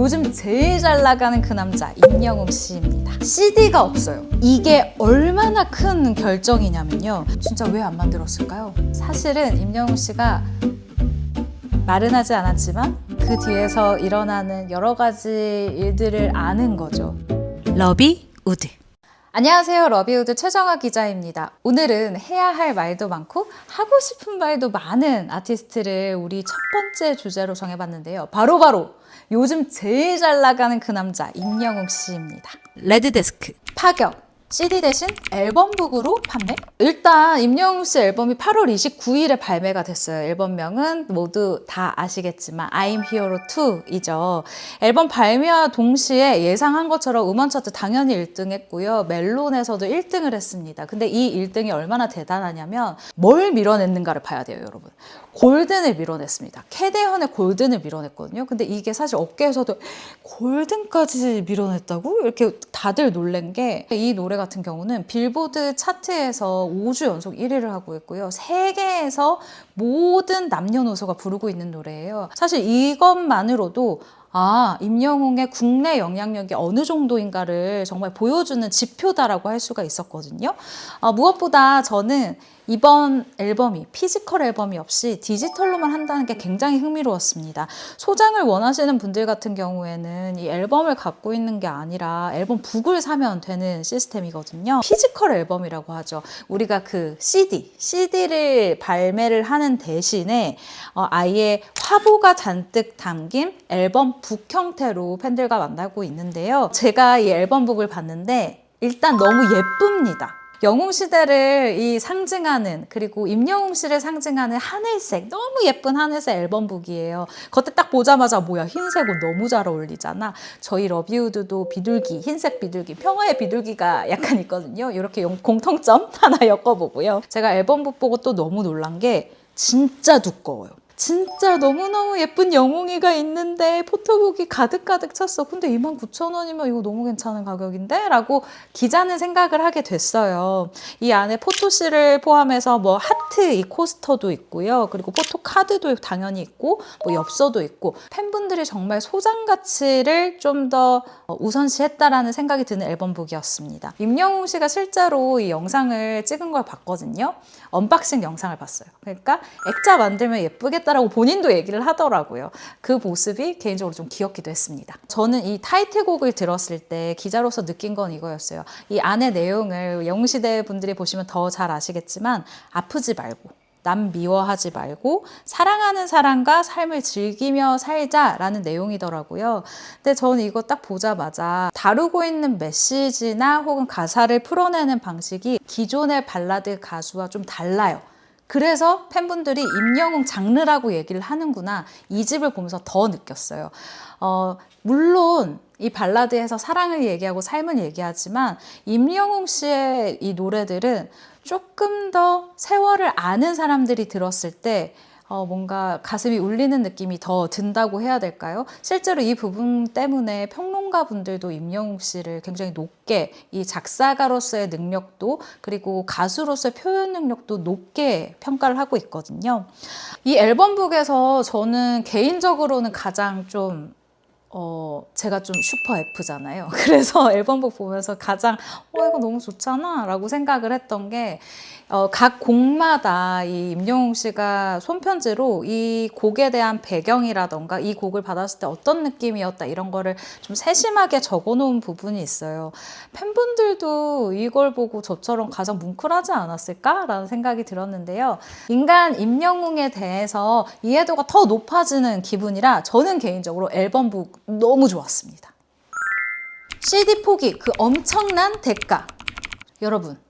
요즘 제일 잘 나가는 그 남자 임영웅 씨입니다. CD가 없어요. 이게 얼마나 큰 결정이냐면요. 진짜 왜 안 만들었을까요? 사실은 임영웅 씨가 말은 하지 않았지만 그 뒤에서 일어나는 여러 가지 일들을 아는 거죠. 러비 우드. 안녕하세요. 러비우드 최정아 기자입니다. 오늘은 해야 할 말도 많고 하고 싶은 말도 많은 아티스트를 우리 첫 번째 주제로 정해봤는데요. 바로바로 요즘 제일 잘 나가는 그 남자 임영웅 씨입니다. 레드데스크 파격 CD 대신 앨범북으로 판매? 일단 임영웅 씨 앨범이 8월 29일에 발매가 됐어요. 앨범명은 모두 다 아시겠지만 I'm Hero 2이죠. 앨범 발매와 동시에 예상한 것처럼 음원 차트 당연히 1등 했고요. 멜론에서도 1등을 했습니다. 근데 이 1등이 얼마나 대단하냐면 뭘 밀어냈는가를 봐야 돼요, 여러분. 골든을 밀어냈습니다. 캐대현의 골든을 밀어냈거든요. 근데 이게 사실 업계에서도 골든까지 밀어냈다고? 이렇게 다들 놀란 게 이 노래 같은 경우는 빌보드 차트에서 5주 연속 1위를 하고 있고요. 세계에서 모든 남녀노소가 부르고 있는 노래예요. 사실 이것만으로도 아, 임영웅의 국내 영향력이 어느 정도인가를 정말 보여주는 지표다라고 할 수가 있었거든요. 아, 무엇보다 저는 이번 앨범이 피지컬 앨범이 없이 디지털로만 한다는 게 굉장히 흥미로웠습니다. 소장을 원하시는 분들 같은 경우에는 이 앨범을 갖고 있는 게 아니라 앨범 북을 사면 되는 시스템이거든요. 피지컬 앨범이라고 하죠. 우리가 그 CD, CD를 발매를 하는 대신에 어, 아예 화보가 잔뜩 담긴 앨범 북 형태로 팬들과 만나고 있는데요. 제가 이 앨범 북을 봤는데 일단 너무 예쁩니다. 영웅 시대를 이 상징하는 그리고 임영웅 씨를 상징하는 하늘색 너무 예쁜 하늘색 앨범북이에요. 겉에 딱 보자마자 뭐야 흰색 옷 너무 잘 어울리잖아. 저희 러비우드도 비둘기 흰색 비둘기 평화의 비둘기가 약간 있거든요. 이렇게 용- 공통점 하나 엮어보고요. 제가 앨범북 보고 또 너무 놀란 게 진짜 두꺼워요. 진짜 너무너무 예쁜 영웅이가 있는데 포토북이 가득가득 찼어. 근데 29,000원이면 이거 너무 괜찮은 가격인데? 라고 기자는 생각을 하게 됐어요. 이 안에 포토실을 포함해서 뭐 하트 이 코스터도 있고요. 그리고 포토카드도 당연히 있고 뭐 엽서도 있고 팬분들이 정말 소장 가치를 좀 더 우선시했다라는 생각이 드는 앨범북이었습니다. 임영웅 씨가 실제로 이 영상을 찍은 걸 봤거든요. 언박싱 영상을 봤어요. 그러니까 액자 만들면 예쁘겠다라고 본인도 얘기를 하더라고요. 그 모습이 개인적으로 좀 귀엽기도 했습니다. 저는 이 타이틀곡을 들었을 때 기자로서 느낀 건 이거였어요. 이 안의 내용을 영웅시대 분들이 보시면 더 잘 아시겠지만 아프지 말고 남 미워하지 말고 사랑하는 사람과 삶을 즐기며 살자라는 내용이더라고요. 근데 저는 이거 딱 보자마자 다루고 있는 메시지나 혹은 가사를 풀어내는 방식이 기존의 발라드 가수와 좀 달라요. 그래서 팬분들이 임영웅 장르라고 얘기를 하는구나. 이 집을 보면서 더 느꼈어요. 어, 물론 이 발라드에서 사랑을 얘기하고 삶을 얘기하지만 임영웅 씨의 이 노래들은 조금 더 세월을 아는 사람들이 들었을 때 어, 뭔가 가슴이 울리는 느낌이 더 든다고 해야 될까요? 실제로 이 부분 때문에 평론가 분들도 임영웅 씨를 굉장히 높게 이 작사가로서의 능력도 그리고 가수로서의 표현 능력도 높게 평가를 하고 있거든요. 이 앨범북에서 저는 개인적으로는 가장 좀 어, 제가 좀 슈퍼 F잖아요. 그래서 앨범북 보면서 가장, 어, 이거 너무 좋잖아. 라고 생각을 했던 게, 어, 각 곡마다 이 임영웅 씨가 손편지로 이 곡에 대한 배경이라던가 이 곡을 받았을 때 어떤 느낌이었다 이런 거를 좀 세심하게 적어 놓은 부분이 있어요. 팬분들도 이걸 보고 저처럼 가장 뭉클하지 않았을까라는 생각이 들었는데요. 인간 임영웅에 대해서 이해도가 더 높아지는 기분이라 저는 개인적으로 앨범북 너무 좋았습니다. CD 포기 그 엄청난 대가. 여러분,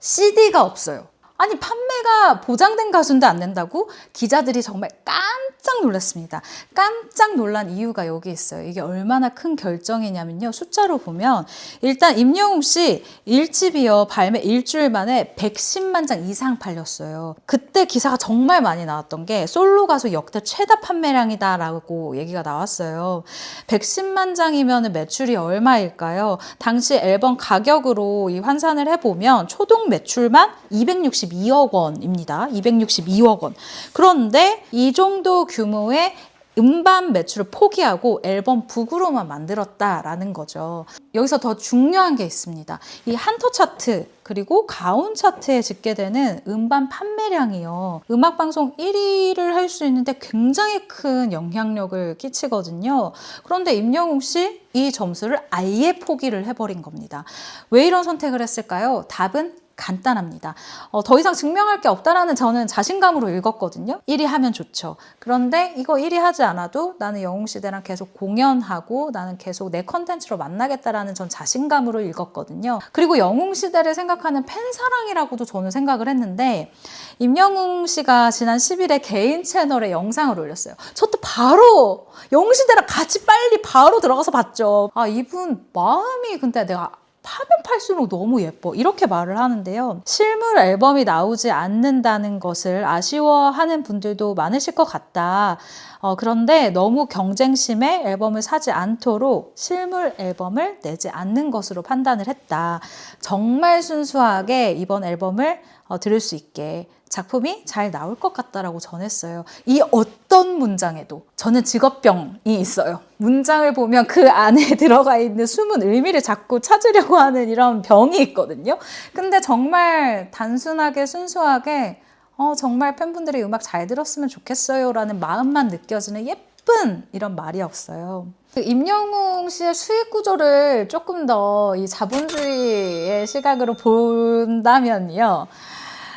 CD가 없어요. 아니 판매가 보장된 가수인데 안 낸다고? 기자들이 정말 깜짝 놀랐습니다. 깜짝 놀란 이유가 여기 있어요. 이게 얼마나 큰 결정이냐면요. 숫자로 보면 일단 임영웅 씨 1집이요. 발매 일주일 만에 110만 장 이상 팔렸어요. 그때 기사가 정말 많이 나왔던 게 솔로 가수 역대 최다 판매량이다라고 얘기가 나왔어요. 110만 장이면 매출이 얼마일까요? 당시 앨범 가격으로 이 환산을 해보면 초동 매출만 262억 원입니다. 262억 원. 그런데 이 정도 규모의 음반 매출을 포기하고 앨범 북으로만 만들었다라는 거죠. 여기서 더 중요한 게 있습니다. 이 한터 차트 그리고 가온 차트에 집계되는 음반 판매량이요. 음악 방송 1위를 할 수 있는데 굉장히 큰 영향력을 끼치거든요. 그런데 임영웅 씨 이 점수를 아예 포기를 해버린 겁니다. 왜 이런 선택을 했을까요? 답은 간단합니다. 어, 더 이상 증명할 게 없다라는 저는 자신감으로 읽었거든요. 1위 하면 좋죠. 그런데 이거 1위 하지 않아도 나는 영웅시대랑 계속 공연하고 나는 계속 내 컨텐츠로 만나겠다라는 전 자신감으로 읽었거든요. 그리고 영웅시대를 생각하는 팬사랑이라고도 저는 생각을 했는데 임영웅 씨가 지난 10일에 개인 채널에 영상을 올렸어요. 저도 바로 영웅시대랑 같이 빨리 바로 들어가서 봤죠. 아, 이분 마음이 근데 내가 파면 팔수록 너무 예뻐. 이렇게 말을 하는데요. 실물 앨범이 나오지 않는다는 것을 아쉬워하는 분들도 많으실 것 같다. 어, 그런데 너무 경쟁심에 앨범을 사지 않도록 실물 앨범을 내지 않는 것으로 판단을 했다. 정말 순수하게 이번 앨범을 어, 들을 수 있게 작품이 잘 나올 것 같다라고 전했어요. 이 어떤 문장에도 저는 직업병이 있어요. 문장을 보면 그 안에 들어가 있는 숨은 의미를 자꾸 찾으려고 하는 이런 병이 있거든요. 근데 정말 단순하게 순수하게 어, 정말 팬분들이 음악 잘 들었으면 좋겠어요 라는 마음만 느껴지는 예쁜 이런 말이었어요. 그 임영웅 씨의 수익 구조를 조금 더 이 자본주의의 시각으로 본다면요.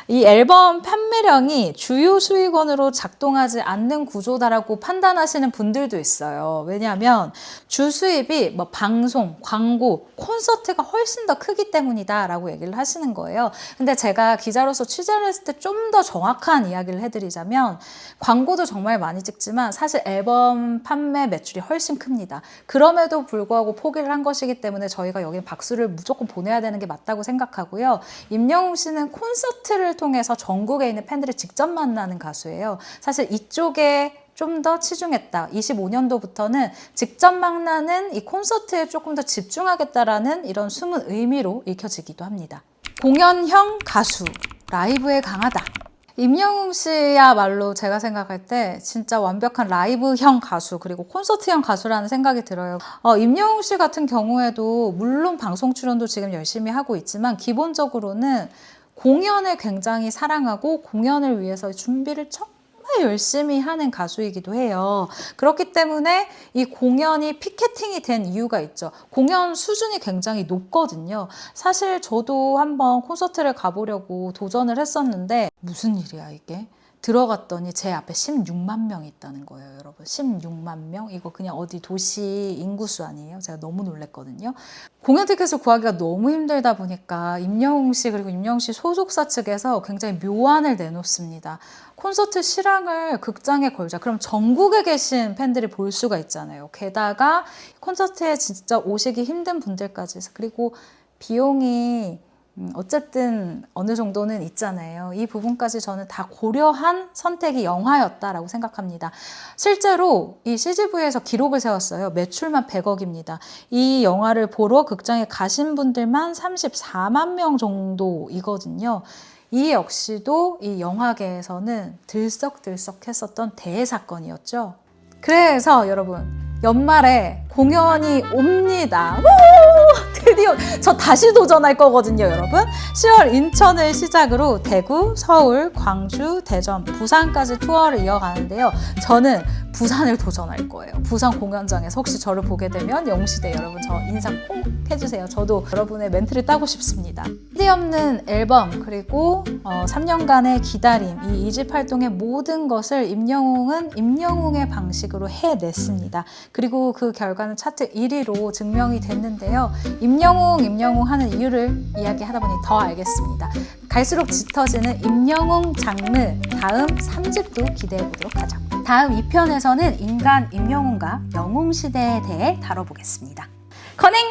이 앨범 판매량이 주요 수익원으로 작동하지 않는 구조다라고 판단하시는 분들도 있어요. 왜냐하면 주 수입이 뭐 방송, 광고, 콘서트가 훨씬 더 크기 때문이다라고 얘기를 하시는 거예요. 근데 제가 기자로서 취재를 했을 때 좀 더 정확한 이야기를 해드리자면 광고도 정말 많이 찍지만 사실 앨범 판매 매출이 훨씬 큽니다. 그럼에도 불구하고 포기를 한 것이기 때문에 저희가 여기 박수를 무조건 보내야 되는 게 맞다고 생각하고요. 임영웅 씨는 콘서트를 통해서 전국에 있는 팬들을 직접 만나는 가수예요. 사실 이쪽에 좀 더 치중했다. 25년도부터는 직접 만나는 이 콘서트에 조금 더 집중하겠다라는 이런 숨은 의미로 읽혀지기도 합니다. 공연형 가수, 라이브에 강하다. 임영웅 씨야말로 제가 생각할 때 진짜 완벽한 라이브형 가수 그리고 콘서트형 가수라는 생각이 들어요. 어, 임영웅 씨 같은 경우에도 물론 방송 출연도 지금 열심히 하고 있지만 기본적으로는 공연을 굉장히 사랑하고 공연을 위해서 준비를 정말 열심히 하는 가수이기도 해요. 그렇기 때문에 이 공연이 피케팅이 된 이유가 있죠. 공연 수준이 굉장히 높거든요. 사실 저도 한번 콘서트를 가보려고 도전을 했었는데 무슨 일이야 이게? 들어갔더니 제 앞에 16만 명이 있다는 거예요, 여러분. 16만 명? 이거 그냥 어디 도시 인구수 아니에요? 제가 너무 놀랬거든요. 공연 티켓을 구하기가 너무 힘들다 보니까 임영웅 씨 그리고 임영웅 씨 소속사 측에서 굉장히 묘안을 내놓습니다. 콘서트 실황을 극장에 걸자. 그럼 전국에 계신 팬들이 볼 수가 있잖아요. 게다가 콘서트에 진짜 오시기 힘든 분들까지 해서 그리고 비용이 음, 어쨌든 어느 정도는 있잖아요. 이 부분까지 저는 다 고려한 선택이 영화였다라고 생각합니다. 실제로 이 CGV에서 기록을 세웠어요. 매출만 100억입니다. 이 영화를 보러 극장에 가신 분들만 34만 명 정도이거든요. 이 역시도 이 영화계에서는 들썩들썩 했었던 대사건이었죠. 그래서 여러분 연말에 공연이 옵니다. 우! 드디어 저 다시 도전할 거거든요, 여러분. 10월 인천을 시작으로 대구, 서울, 광주, 대전, 부산까지 투어를 이어가는데요. 저는 부산을 도전할 거예요. 부산 공연장에서 혹시 저를 보게 되면 영시대 여러분 저 인사 꼭 해주세요. 저도 여러분의 멘트를 따고 싶습니다. 시대 없는 앨범 그리고 어, 3년간의 기다림 이 이집 활동의 모든 것을 임영웅은 임영웅의 방식으로 해냈습니다. 그리고 그 결과는 차트 1위로 증명이 됐는데요. 임영웅 임영웅 하는 이유를 이야기하다 보니 더 알겠습니다. 갈수록 짙어지는 임영웅 장르 다음 3집도 기대해 보도록 하죠. 다음 2편에서는 인간 임영웅과 영웅 시대에 대해 다뤄보겠습니다. 커닝